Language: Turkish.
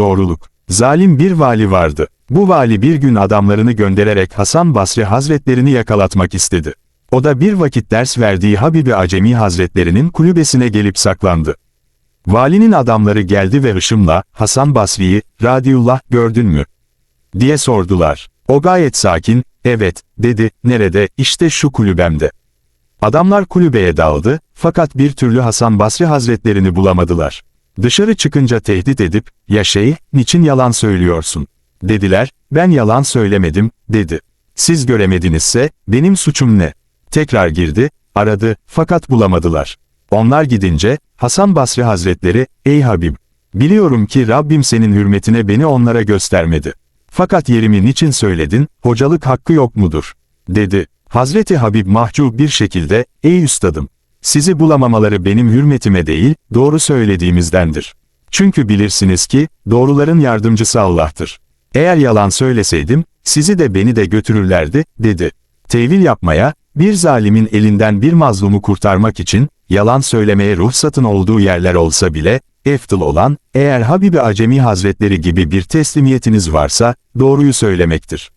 Doğruluk. Zalim bir vali vardı. Bu vali bir gün adamlarını göndererek Hasan Basri Hazretlerini yakalatmak istedi. O da bir vakit ders verdiği Habibi Acemi Hazretlerinin kulübesine gelip saklandı. Valinin adamları geldi ve hışımla, Hasan Basri'yi, Radiullah gördün mü? diye sordular. O gayet sakin, evet, dedi, nerede, işte şu kulübemde. Adamlar kulübeye daldı, fakat bir türlü Hasan Basri Hazretlerini bulamadılar. Dışarı çıkınca tehdit edip, ya şeyh, niçin yalan söylüyorsun? Dediler, ben yalan söylemedim, dedi. Siz göremedinizse, benim suçum ne? Tekrar girdi, aradı, fakat bulamadılar. Onlar gidince, Hasan Basri Hazretleri, ey Habib, biliyorum ki Rabbim senin hürmetine beni onlara göstermedi. Fakat yerimi niçin söyledin, hocalık hakkı yok mudur? Dedi. Hazreti Habib mahcup bir şekilde, ey üstadım, sizi bulamamaları benim hürmetime değil, doğru söylediğimizdendir. Çünkü bilirsiniz ki, doğruların yardımcısı Allah'tır. Eğer yalan söyleseydim, sizi de beni de götürürlerdi, dedi. Tevil yapmaya, bir zalimin elinden bir mazlumu kurtarmak için, yalan söylemeye ruhsatın olduğu yerler olsa bile, eftal olan, eğer Habibi Acemi Hazretleri gibi bir teslimiyetiniz varsa, doğruyu söylemektir.